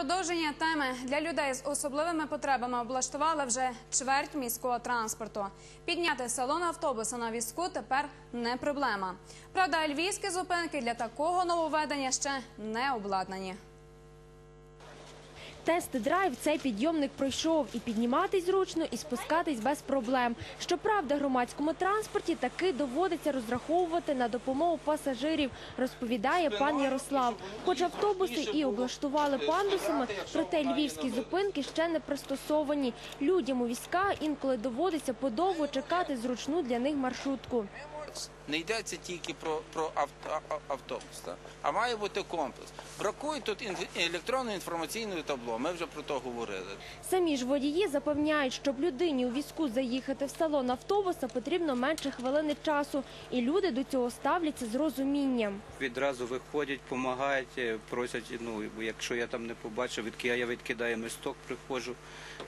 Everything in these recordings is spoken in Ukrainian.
продовження теми для людей з особливими потребами облаштували вже чверть міського транспорту. Підняти салон автобуса на візку тепер не проблема. Правда, львівські зупинки для такого нововведення ще не обладнані. Тест-драйв цей підйомник пройшов і підніматись зручно, і спускатись без проблем. Щоправда, громадському транспорті таки доводиться розраховувати на допомогу пасажирів, розповідає пан Ярослав. Хоч автобуси і облаштували пандусами, проте львівські зупинки ще не пристосовані. Людям у візка інколи доводиться подовго чекати зручну для них маршрутку. Не йдеться тільки про, про авто, автобус, так? а має бути комплекс. Бракує тут електронного інформаційного табло. Ми вже про то говорили. Самі ж водії запевняють, щоб людині у візку заїхати в салон автобуса потрібно менше хвилини часу, і люди до цього ставляться з розумінням. Відразу виходять, допомагають, е, просять, ну, якщо я там не побачив, відки я відкидаю місток, приходжу.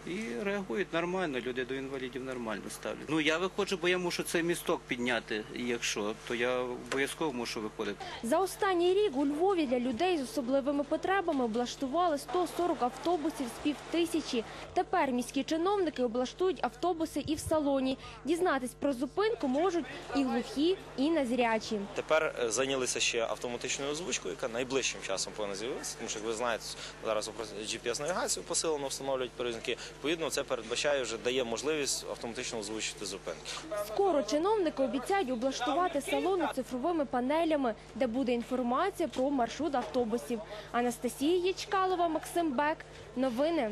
І реагують нормально, люди до інвалідів нормально ставлять. Ну я виходжу, бо я мушу цей місток підняти. І якщо, то я обов'язково мушу виходити. За останній рік у Львові для людей з особливими потребами облаштували 140 автобусів з півтисячі. Тепер міські чиновники облаштують автобуси і в салоні. Дізнатись про зупинку можуть і глухі, і незрячі. Тепер е, зайнялися ще автоматичною озвучкою, яка найближчим часом повинна з'явитися, тому що, як ви знаєте, зараз GPS-навігацію посилено встановлюють перевізники. Відповідно, це передбачає вже дає можливість автоматично озвучити зупинки. Скоро чиновники обіцяють облаштувати салони цифровими панелями, де буде інформація про маршрут автобусів. Анастасія Ячкалова, Максим Бек. Новини